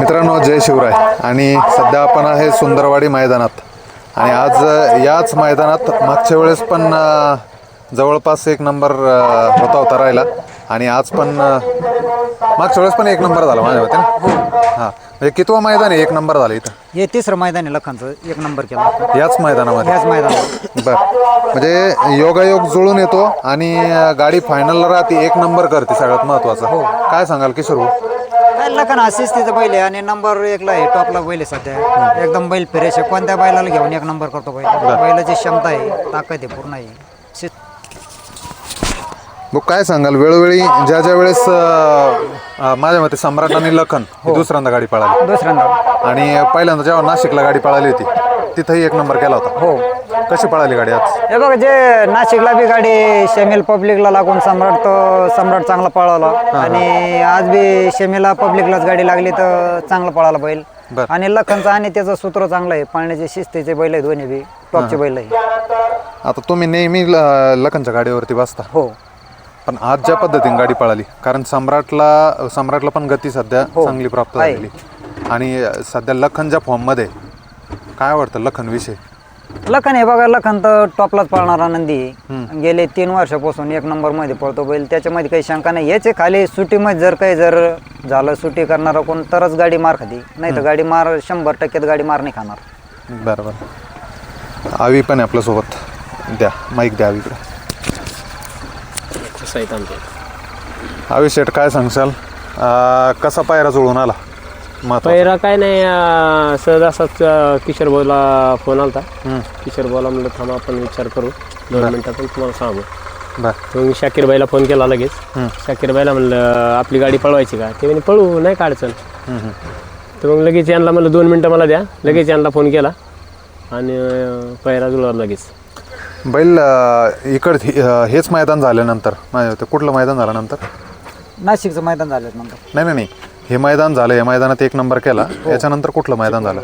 मित्रांनो जय शिवराय. आणि सध्या आपण आहे सुंदरवाडी मैदानात. आणि आज याच मैदानात मागच्या वेळेस पण जवळपास एक नंबर होता होता राहिला. आणि आज पण मागच्या वेळेस पण एक नंबर झाला माझ्या मते ना? हां. म्हणजे कितवा मैदान आहे? एक नंबर झालं इथं. हे तिसरं मैदान आहे लखनचं. एक नंबर केला याच मैदानामध्ये? ह्याच मैदानात बर. म्हणजे योगायोग जुळून येतो आणि गाडी फायनलला राहते एक नंबर करते सगळ्यात महत्वाचं. काय सांगाल किशोर भाऊ काय लखन असेच तिचं बैल आहे आणि नंबर एकला आहे टॉपला बैल आहे सध्या. एकदम बैल फ्रेश आहे कोणत्या बैलाला घेऊन एक नंबर करतो बैल? बैलाची क्षमता आहे ताकद आहे पूर्ण आहे. शि- मग काय सांगाल? वेळोवेळी ज्या ज्या वेळेस अं, अं, माझ्या मते सम्राट आणि लखन ही दुसऱ्यांदा गाडी पळाली. दुसऱ्यांदा. आणि पहिल्यांदा जेव्हा नाशिकला गाडी पळाली होती तिथंही एक नंबर केला होता. हो. कशी पळाली गाडी आज? हे बघ जे नाशिकला बी गाडी शेमेल पब्लिकला लागून सम्राट तो सम्राट चांगला पळवला आणि आज बी शेमेला पब्लिकलाच गाडी लागली तर चांगला पळाला बैल. बर. आणि लखनचा आणि त्याचं सूत्र चांगलं आहे. पाळण्याचे शिस्तीचे बैल आहे दोन्ही बी. टॉपचे बैल आहे. आता तुम्ही नेहमी ल- लखनच्या गाडीवरती बसता. हो. पण आज ज्या पद्धतीने गाडी पळाली कारण सम्राटला सम्राटला पण गती सध्या चांगली प्राप्त आहे. झालेली. आणि सध्या लखनच्या फॉर्ममध्ये काय आवडतं लखन विषय? लखन हे बघा लखन तर टॉपलाच पळणारा नंदी आहे. गेले तीन वर्षापासून एक नंबरमध्ये पळतो बैल त्याच्यामध्ये काही शंका नाही. याचे खाली सुटीमध्ये जर काही जर झालं सुटी करणारा कोण तरच गाडी मार खाती. नाही तर गाडी मार शंभर टक्क्यात गाडी मार नाही खाणार. बरं बरं आवी पण आहे आपल्यासोबत. द्या माईक द्या आवीकडे. आमचं आवी शेठ काय सांगशाल? कसा पायरा जुळून आला? महत्त्वाचा पहिरा काय नाही अं, सहज असाच अं, किशोर भाऊला फोन आलता. हम्म. किशोर भाऊला म्हणलं थांबा आपण विचार करू. दोन मिनिटात पण तुम्हाला सांगू. बरं. मग मी शाकीर बाईला फोन केला लगेच. शाकीर बाईला म्हणलं आपली गाडी पळवायची का? ते म्हणे पळू नाही काय अडचण? हम्म, हम्म. तर मग लगेच यांना म्हणलं दोन मिनटं मला द्या. लगेच यांना फोन केला. आणि अं, पहिरा जुळला लगेच. बैल अं, इकड हे- अं, हेच मैदान झाल्यानंतर कुठलं मैदान झाल्यानंतर? नाशिकचं मैदान झालं नंतर नाही नाही नाही. हे मैदान झालं या मैदानात एक नंबर केला. याच्यानंतर कुठलं मैदान झालं?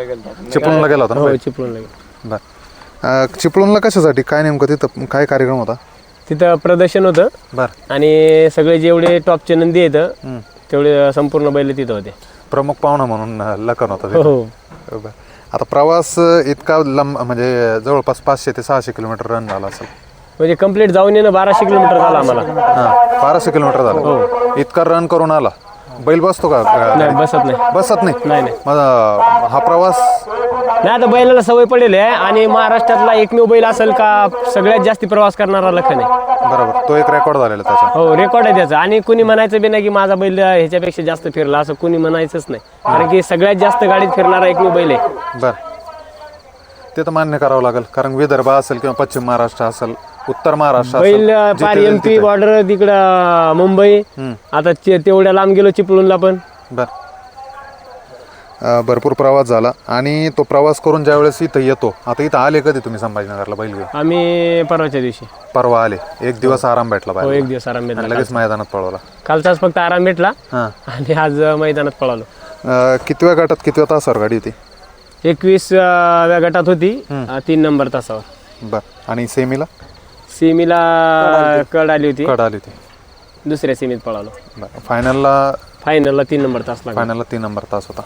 चिपळूणला गेला होता ना हो बैल? बरं. अं, चिपळूणला कशासाठी? काय नेमकं तिथं काय कार्यक्रम होता? तिथं प्रदर्शन होतं. बरं. आणि सगळे जेवढे टॉपचे नंदी आहेत तेवढे संपूर्ण बैल तिथं होते. प्रमुख पाहुणा म्हणून अं, लखन होता हो तिथं. हो बरं. आता प्रवास अं, इतका लंब म्हणजे जवळपास पाचशे ते सहाशे किलोमीटर रन झाला असेल. म्हणजे कंप्लीट जाऊन येणं बाराशे किलोमीटर झाला आम्हाला. हा बाराशे किलोमीटर झालं. इतका रन करून आला. बैल बसतो का. नाही बसत नाही. बसत नाही? नाही नाही. मग अं, हा प्रवास? नाही आता बैलाला सवय पडेल आहे आणि महाराष्ट्रातला एकमेव बैल असेल का सगळ्यात जास्ती प्रवास करणारा लखन आहे. बरोबर. तो एक रेकॉर्ड झालेला त्याचा. हो रेकॉर्ड आहे त्याचा. आणि कुणी म्हणायचं बी नाही की माझा बैल ह्याच्यापेक्षा जास्त फिरला असं कुणी म्हणायचंच नाही. कारण की सगळ्यात जास्त गाडीत फिरणारा एकमेव बैल आहे. बर. ते तर मान्य करावं लागेल. कारण विदर्भ असेल किंवा पश्चिम महाराष्ट्र असेल उत्तर महाराष्ट्र बैल पार एम पी. बॉर्डर तिकडं मुंबई. आता तेवढ्या लांब गेलो चिपळूणला पण. बर. भरपूर प्रवास झाला आणि तो प्रवास करून ज्या वेळेस इथं येतो आता इथं आले कधी तुम्ही संभाजीनगरला बैल घेऊन? आम्ही परवाच्या दिवशी. परवा आले. एक दिवस आराम भेटला हो एक दिवस आराम भेटला. लगेच मैदानात पळवला. कालचाच फक्त आराम भेटला. हां. आणि आज मैदानात पळालो. अं, कितव्या गटात कितव्या तासावर गाडी होती? एकवीस व्या गटात होती. अं, तीन नंबर तासावर. बर. आणि सेमीला? सेमीला कड आली होती. कड आली होती. दुसऱ्या सेमीत पळालो. बरं फायनलला फायनलला तीन नंबर तास लागला. फायनलला तीन नंबर तास होता.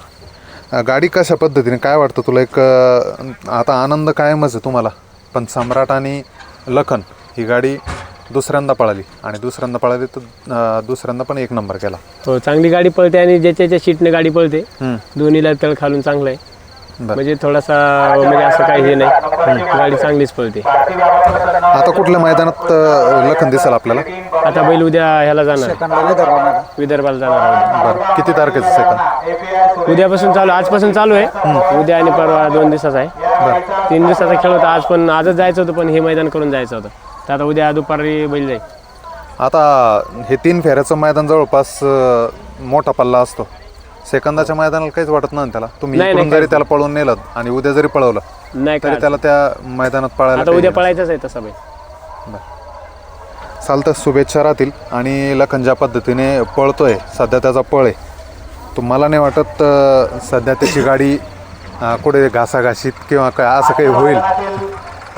अं, गाडी कशा पद्धतीने काय वाटतं तुला एक अं, आता आनंद कायमच आहे तुम्हाला पण सम्राट आणि लखन ही गाडी दुसऱ्यांदा पळाली आणि दुसऱ्यांदा पळाली तर अं, दुसऱ्यांदा पण एक नंबर केला. हो चांगली गाडी पळते आणि ज्याच्या ज्या सीटने गाडी पळते हम्म. दोन्हीला तळ खालून चांगलं आहे. म्हणजे थोडासा म्हणजे असं काही हे नाही. गाडी चांगलीच पळते. आता कुठल्या मैदानात अं, लखन दिसेल आपल्याला? आता बैल उद्या ह्याला जाणार. विदर्भाला जाणार. आहे. बरं. किती तारखेचं सेकंद? उद्यापासून चालू आजपासून चालू आहे. उद्या आणि परवा दोन दिवसाचा आहे. तीन दिवसाचा खेळ होता आज पण आजच जायचं होतं पण हे मैदान करून जायचं होतं. तर आता उद्या दुपारी बैल जाईल. आता हे तीन फेऱ्याचं मैदान जवळपास अं, मोठा पल्ला असतो. सेकंदाच्या मैदानाला काहीच वाटत नाही त्याला. तुम्ही नाही, इकडून जरी त्याला पळवून नेलं आणि उद्या जरी पळवलं नाही तरी त्याला त्या मैदानात पळायला आता काही उद्या. पळायचंच आहे तसा बैल चालतं शुभेच्छा राहतील. आणि लखन ज्या पद्धतीने पळतोय सध्या त्याचा पळ आहे. तुम्हाला नाही वाटत अं, सध्या त्याची गाडी अं, कुठे घासाघाशीत किंवा काय असं काही होईल.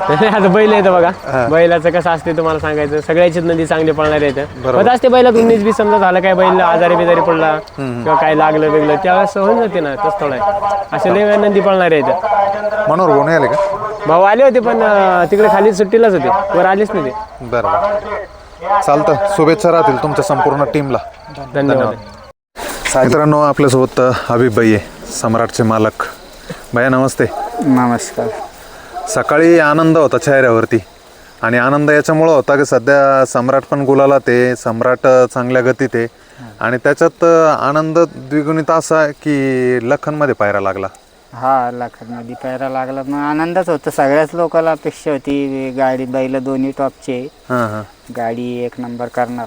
नाही, आता बैल येतं बघा. बैलाचं कसं असते तुम्हाला सांगायचं. सगळ्याचीच नदी चांगली पळणार येतं बरोबर. पण असते बैलात उन्नीस बी समजा झालं काय बैल आजारी बिजारी पडला किंवा काय लागलं बिगलं त्यावेळेस होऊन जाते ना तसं थोडं आहे. असे लय वेळा नंदी पळणार येतं मनोहर भाऊ आले का? भाऊ आले होते पण तिकडे खाली सुट्टीलाच होते. वर आलेच नाही ते. बरं बरं. चालतं. शुभेच्छा राहतील तुमच्या संपूर्ण टीमला धन्यवाद. मित्रांनो आपल्यासोबत हबीब भाई आहे सम्राटचे मालक. भैया नमस्ते. नमस्कार. सकाळी आनंद होता चेहऱ्यावरती. आणि आनंद याच्यामुळं होता की सध्या सम्राट पण गुलाला ते सम्राट चांगल्या गतीत आहे. आणि त्याच्यात आनंद द्विगुणित असा आहे की लखनमध्ये पायरा लागला. हा लाखांमध्ये पायरा लागला. मग आनंदच होतो. सगळ्याच लोकांना अपेक्षा होती गाडी बैल दोन्ही टॉपचे. हां हां. गाडी एक नंबर करणार.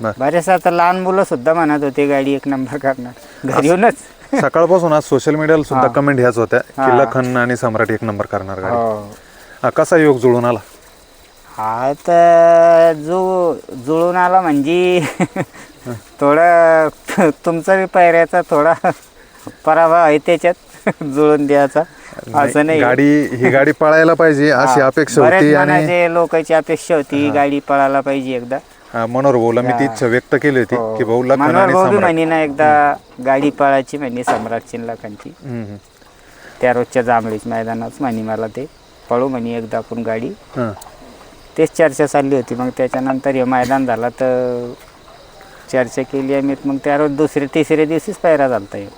बर. बरेच आता लहान मुलं सुद्धा म्हणत होते गाडी एक नंबर करणार. घरी येऊनच. सकाळपासून आज सोशल मीडियाला सुद्धा कमेंट ह्याच होत्या. की हा. लखन आणि सम्राट एक नंबर करणार गाडी. हो. हा, कसा योग जुळून आला? हा तर जो जुळून आला म्हणजे थोडा तुमचा बी पायऱ्याचा थोडा पराभव आहे त्याच्यात जुळून द्यायचा. असं नाही. गाडी ही गाडी पळायला पाहिजे अशी अपेक्षा बऱ्याच होती आणि मनाचे लोकांची अपेक्षा होती गाडी पळायला पाहिजे एकदा. हा, मनोहर भाऊला मी ती इच्छा व्यक्त केली होती की भाऊ लखन मनोहर आणि भाऊ बी सम्राट. म्हणे ना एकदा गाडी पळायची म्हणे सम्राटची लाखांची हम्म, हम्म. त्या रोजच्या जांभळीच मैदानात म्हणे मला ते पळू म्हणे एकदा आपण गाडी. हां. तेच चर्चा चालली होती. मग त्याच्यानंतर हे मैदान झाला तर चर्चा केली आम्ही. मग त्या रोज दुसऱ्या तिसऱ्या दिवशीच पायरा झालता ह्यो.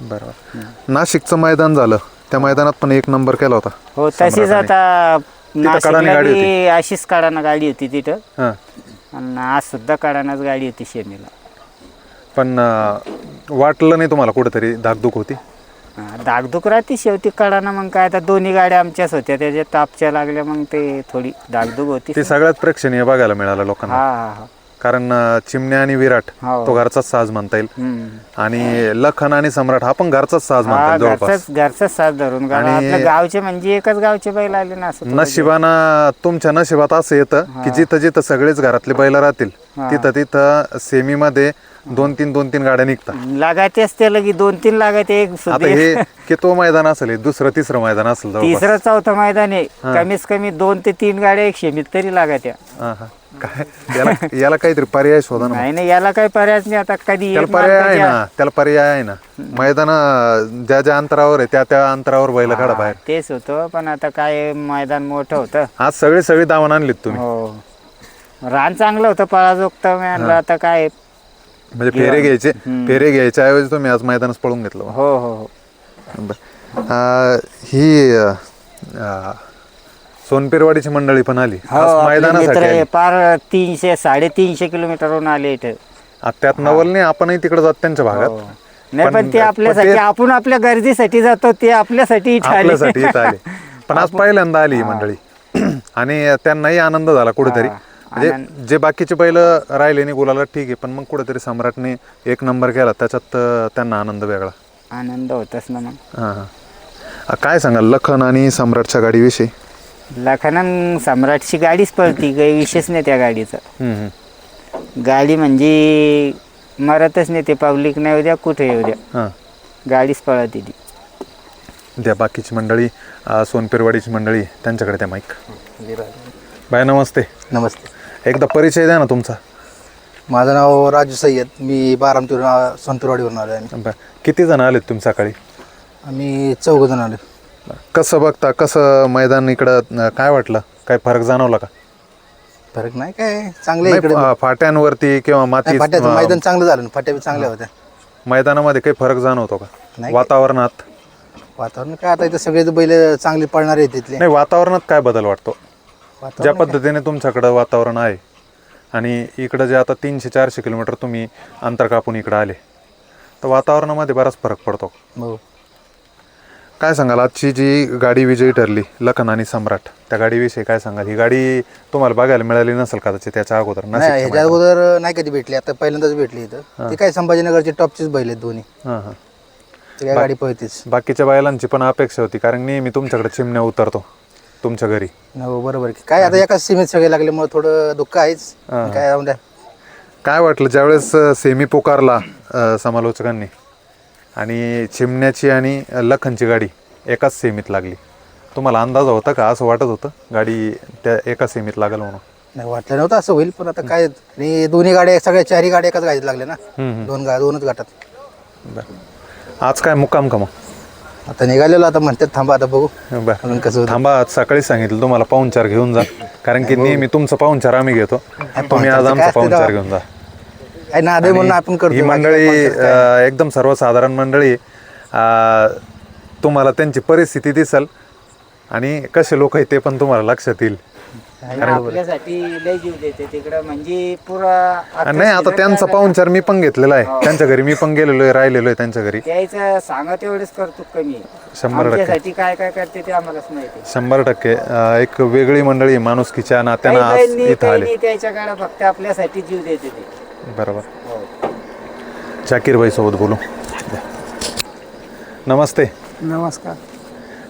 बरोबर. नाशिकचं मैदान झालं. त्या मैदानात पण एक नंबर केला होता हो तशीच. आता नाशिकला गाडी बी अशीच काढाना गाडी होती तिथं. हां. आणि आज सुद्धा काढानाच गाडी होती शेमीला. पण अं, वाटलं नाही तुम्हाला कुठेतरी धाकधूक होती? हा, धाकधूक राहते शेवटी कळाना मग काय आता दोन्ही गाड्या आमच्याच होत्या त्याच्या टापच्या लागल्या मग ते थोडी धाकधूक होती. ते सगळ्यात प्रेक्षणीय बघायला मिळालं लोकांना. हा हा. कारण अं, चिमण्या आणि विराट हो. तो घरचाच साज म्हणता येईल हम्म. आणि लखन आणि सम्राट हा पण घरचाच साज म्हणता हा येईल जवळपास घरचाच घरचाच साथ धरून आणि- गावचे म्हणजे एकच गावचे बैल आले ना असं थोडं. नशिबानं तुमच्या नशिबात असं येतं की जिथं जिथं सगळेच घरातले बैल राहतील तिथं तिथं सेमीमध्ये दोन तीन दोन तीन गाड्या निघतात. लागायचेच ते लगी दोन तीन लागायचे एक आता सुद्धा हे की तो मैदान असेल हे दुसरं तिसरं मैदान असेल जवळपास. तिसरं चौथं मैदान आहे. कमीत कमी दोन ते तीन गाड्या एक शेमीत तरी लागायच्या. हा, हा. काय? याला याला काहीतरी पर्याय शोधा ना नाही नाही याला काही पर्यायच नाही. आता कधी त्याला पर्याय आहे ना त्याला पर्याय आहे ना. मैदान ज्या ज्या अंतरावर आहे त्या त्या अंतरावर बैल काढा बाहेर. तेच होतं पण आता काय मैदान मोठं होतं. आज सगळे सगळे दावण आणलीत तुम्ही. हो. रान चांगलं होतं पळाजोगतं मी आणलं आता काय म्हणजे फेरे घ्यायचे फेरे घ्यायच्या ऐवजी तुम्ही आज मैदानच पळून घेतलं हो हो हो. बरं. ही सोनपेरवाडीची मंडळी पण आली. हो मैदानासाठी आली. हे पार तीनशे साडेतीनशे किलोमीटरवरून आले इथे. आ, त्यात नवल नाही आपणही तिकडे जात त्यांच्या भागात. हो. नाही पण- ते आपल्यासाठी आपण आपल्या गरजेसाठी जातो ते आपल्यासाठी इथे आले. आपल्यासाठी इथं आले. पण आज पहिल्यांदा आली ही मंडळी. आणि त्यांनाही आनंद झाला कुठेतरी. म्हणजे जे बाकीचे बैल राहिले नाही गुलाला ठीक आहे पण मग कुठेतरी सम्राटने एक नंबर केला त्याच्यात त्यांना आनंद वेगळा. आनंद होतच ना मग. हां हां. काय सांगाल लखन आणि सम्राटच्या गाडीविषयी? लखानन सम्राटची गाडीच पळती काही विशेष नाही त्या गाडीचं. गाडी म्हणजे मरतच नाही ते पब्लिक नाही उद्या कुठे येऊ द्या हां. गाडीच पळती ती. द्या बाकीची मंडळी सोनपेरवाडीची मंडळी त्यांच्याकडे त्या माईक बाय नमस्ते. नमस्ते. एकदा परिचय द्या ना तुमचा. माझं नाव राजू सय्यद. मी बारामतीवर संतुरवाडीवरून आलो आहे बरं. किती जण आलेत तुम्ही सकाळी? आम्ही चौघ जण आलो कसं बघता कसं मैदान इकडं अं, काय वाटलं? काय फरक जाणवला का? फरक नाही काय. चांगलं नाही, इकडे. फाट्यांवरती किंवा माती नाही, फाट्याचं मैदान चांगलं झालं ना. फाट्या बी चांगल्या होत्या. मैदानामध्ये काही फरक जाणवतो का? नाही. वातावरणात? वातावरण काय आता इथं सगळे बैल चांगले पळणार आहेत तिथले नाही वातावरणात काय बदल वाटतो? ज्या पद्धतीने तुमच्याकडं वातावरण आहे आणि इकडं जे आता तीनशे चारशे किलोमीटर तुम्ही अंतर कापून इकडं आले तर वातावरणामध्ये बराच फरक पडतो. हो. काय सांगाल? आजची जी गाडी विजयी ठरली लखन आणि सम्राट त्या गाडीविषयी काय सांगाल? ही गाडी तुम्हाला बघायला मिळाली नसेल कदाचित त्याच्या अगोदर नाही ह्याच्या अगोदर नाही कधी भेटली आता पहिल्यांदाच भेटली इथं. ती काय संभाजीनगरची टॉपचीच बैल आहेत दोन्ही. हां हां. ती काय गाडी पळतीच. बाकीच्या बायलांची पण अपेक्षा होती कारण नेहमी तुमच्याकडे चिमण्या उतरतो. तुमच्या घरी? हो बरोबर काय आता एकाच सीमेत सगळे लागल्यामुळे थोडं दुःख आहेच. हा. काय राहून द्या. काय वाटलं ज्यावेळेस अ, सेमी पुकारला अ, समालोचकांनी आणि चिमण्याची आणि लखनची गाडी एकाच सेमीत लागली तुम्हाला अंदाज होता का? असं वाटत होतं गाडी त्या एका सेमीत लागेल म्हणून? नाही वाटलं नव्हतं असं होईल पण आता काय आणि दोन्ही गाड्या सगळ्या चारही गाड्या एकाच गाडीत लागल्या ना. दोन गा दोनच गाठात बरं. आज काय मुक्काम का मग? आता निघालेलो आता म्हणतात थांबा आता बघू. बरं. अजून कसं होतं. थांबा आज सकाळी सांगितलं तुम्हाला पाहुणचार घेऊन जा. कारण की नेहमी तुमचं पाहुणचार आम्ही घेतो. तुम्ही आज पाहुणचारचं आमचा असतं पाहुणचार तेव्हा? घेऊन जा. काय ना आदे म्हणून आपण करतो ही मंडळी. अं, एकदम सर्वसाधारण मंडळी अं, तुम्हाला त्यांची परिस्थिती दिसल. आणि कसे लोक आहेत ते पण तुम्हाला लक्षात येईल. आपल्यासाठी लय जीव देते तिकडं. म्हणजे पुरा नाही आता त्यांचा पाहुणचार मी पण घेतलेला आहे. त्यांच्या घरी मी पण गेलेलो आहे राहिलेलो आहे त्यांच्या घरी. द्यायचं सांगा तेवढेच करतो कमी. शंभर टक्के. काय काय करते ते आम्हालाच माहिती. शंभर टक्के. अं, एक वेगळी मंडळी माणुसकीच्या नात्यानं काही आज बहिणी इथं काही आले नाही त्याच्याकडे फक्त आपल्यासाठी जीव देते ते. बरोबर. शाकीर भाई सोबत बोलू. नमस्ते. नमस्कार.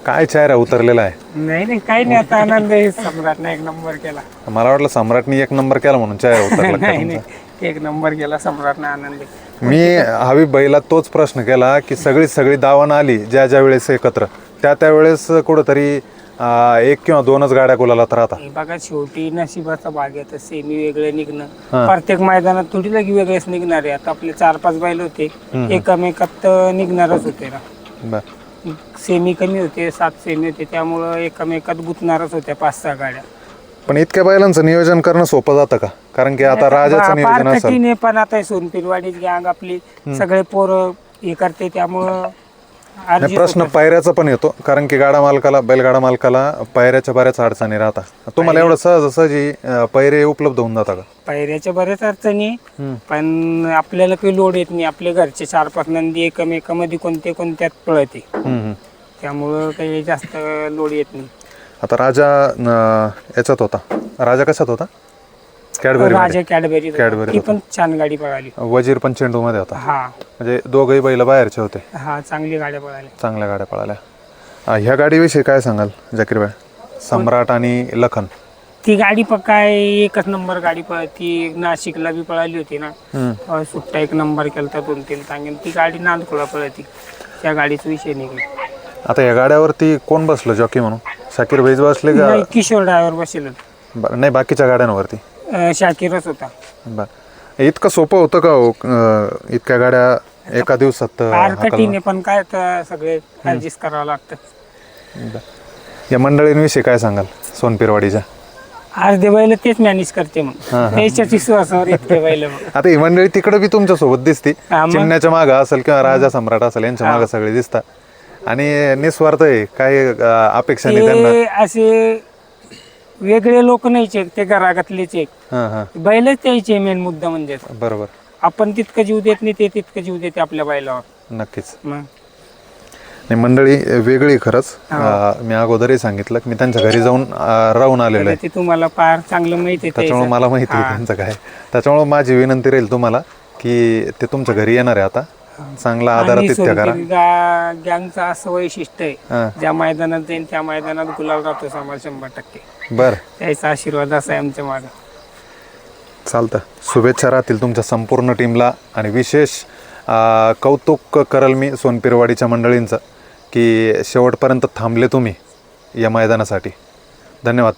काय चेहरा उतरलेला आहे? नाही नाही काही नाही आता आनंद आहे सम्राटने एक नंबर केला. मला वाटलं सम्राटनी एक नंबर केला म्हणून चेहरा उतरला का नाही तुमचा? नाही एक नंबर केला सम्राटने आनंद आहे. मी हबीब भाईला तोच प्रश्न केला की सगळी सगळी दावण आली ज्या ज्या वेळेस एकत्र त्या त्या वेळेस कुठंतरी अं, एक किंवा दोनच गाड्या गुलालात राहतात. हे बघा शेवटी नशिबाचा भाग आहे तर सेमी वेगळे निघणं. प्रत्येक मैदानात थोडी लगी वेगळेच निघणार आहे आता आपले चार पाच बैल होते. एकमेकात तर निघणारच होते ना. बर. सेमी कमी होते सात सेमी होते त्यामुळं एकमेकात गुंतणारच होत्या पाच सहा गाड्या. पण इतक्या बैलांचं नियोजन करणं सोपं जातं का? कारण की आता राजाचं फार नियोजन असेल. कठीण आहे पण आता सोनपिरवाडीच गँग आपली सगळे पोरं हे करते त्यामुळं प्रश्न. पायऱ्याचा पण येतो कारण की गाडा मालकाला बैलगाडा मालकाला पायऱ्याच्या बऱ्याच अडचणी राहतात. तुम्हाला एवढं सहजासहजी अं, पायरे उपलब्ध होऊन जातात का? पायऱ्याच्या बऱ्याच अडचणी. पण आपल्याला काही लोड येत नाही. आपले घरचे चार पाच नंदी एकमेकामध्ये कोणते कोणत्यात पळते. हम्म, हम्म. त्यामुळं काही जास्त लोड येत नाही. आता राजा अं, याच्यात होता. राजा कशात होता? कॅडबरी राजा कॅडबरी कॅडबरी ती पण छान गाडी पळाली. वजीर पण चेंडू मध्ये होता. हा. म्हणजे दोघही बैल बाहेरचे होते. हा चांगली गाड्या पळाल्या. चांगल्या गाड्या पळाल्या. अं, ह्या गाडीविषयी काय सांगाल जाकीरबाई सम्राट आणि लखन. ती गाडी प काय एकच नंबर गाडी पळ ती नाशिकला बी पळाली होती ना. अं, सुट्टा एक नंबर केलता दोन तीन सांगेन. ती गाडी नांदखोळा पळती. त्या गाडीचा विषय निघाला आता या गाड्यावरती कोण बसलं जॉकी म्हणून? शाकीर भाईज बसले का? नाही किशोर ड्रायव्हर बसेल बरं, नाही बाकीच्या गाड्यांवरती. अं, शाकीरच होता. बर. इतकं सोपं होतं का हो अं, इतक्या गाड्या एका दिवसात फार हाकलणं? कठीण आहे पण काय तर सगळे ऍडजस्ट करावं लागतं. या मंडळींविषयी काय सांगाल सोनपिरवाडीच्या? आज देवायला तेच मॅनेज करते मग. त्याच्याच विश्वासावर येत देवायला मग. आता ही मंडळी तिकडे बी तुमच्यासोबत दिसती. हा, मग. चिमण्याच्या मागं असेल किंवा राजा सम्राट असेल यांच्या मागं सगळे दिसतात. आणि निस्वार्थ आहे काय अं, अपेक्षा नाही त्यांना. ते असे वेगळे लोक नाहीचे ते घराघातलेच एक हां हां. बैलच त्याचे मेन मुद्दा म्हणजे. बरोबर. आपण तितकं जीव देत नाही ते तितकं जीव देते आपल्या बैलावर. नक्कीच. मग? नाही मंडळी वेगळी खरंच. अं, मी अगोदरही सांगितलं की मी त्यांच्या घरी जाऊन अं, राहून आलेलो आहे. ते तुम्हाला फार चांगलं माहिती आहे त्याच्यामुळे मला माहिती आहे त्यांचं काय. त्याच्यामुळे माझी विनंती राहील तुम्हाला की ते तुमच्या घरी येणार आहे आता. चांगला आदरातिथ्य करा. गँगचं असं वैशिष्ट्य हा. आहे ज्या मैदानात जाईल त्या मैदानात गुलाल राहतो समाज शंभर टक्के. बरं. त्याचा आशीर्वाद असा आहे आमच्या मागं. चालतं. शुभेच्छा राहतील तुमच्या संपूर्ण टीमला. आणि विशेष अं, कौतुक करल मी सोनपिरवाडीच्या मंडळींचं की शेवटपर्यंत थांबले तुम्ही या मैदानासाठी. धन्यवाद.